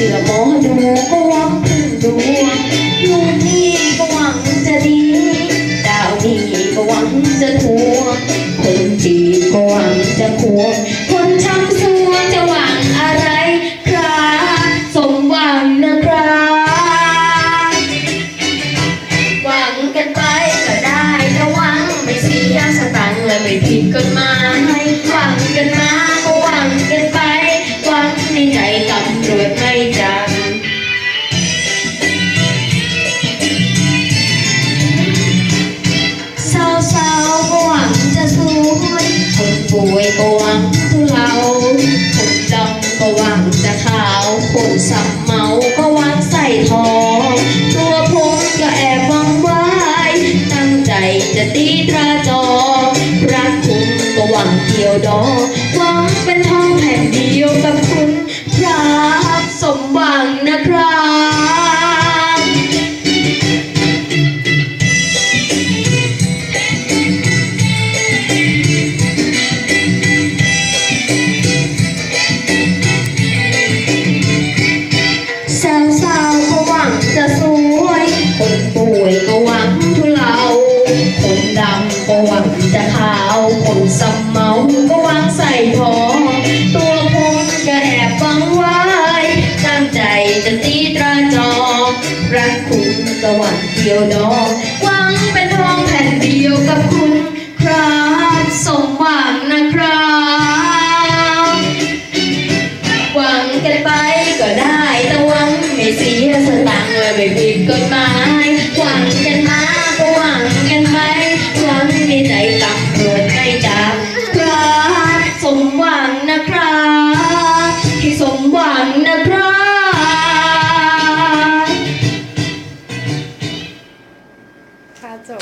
ชื่อหมอจมูก็หวังพึ่งดวงลูกนี่ก็หวังจะดีดาวนี่ก็หวังจะทวงคนจีก็หวังจะควงคนช้ำซัวจะหวังอะไรครับสมหวังนะครับหวังกันไปก็ได้แต่หวังไม่เสียสตังค์และไม่ผิดก็ ตำรวจไม่จับสาวๆก็หวังจะสวยคนป่วยก็หวังทุเลาคนดำก็หวังจะขาวคนสับเมาก็หวังใส่ทองตัวผมก็แอบหวังไว้ตั้งใจจะตีตราจองรักคุณก็หวังเกี่ยวดอหวังเป็นทองแผ่นเดียวกับ ชาวก็หวังจะสวย คนป่วยก็หวังทุเลาคนดำก็หวังจะขาว คนสมเมาก็หวังใส่ทอง ตัวพนจะแอบฟังไว้ ตั้งใจจะตีตราจองรักคุณสวรรค์เดียวดองหวังเป็นทองแผ่นเดียวกับคุณ そう。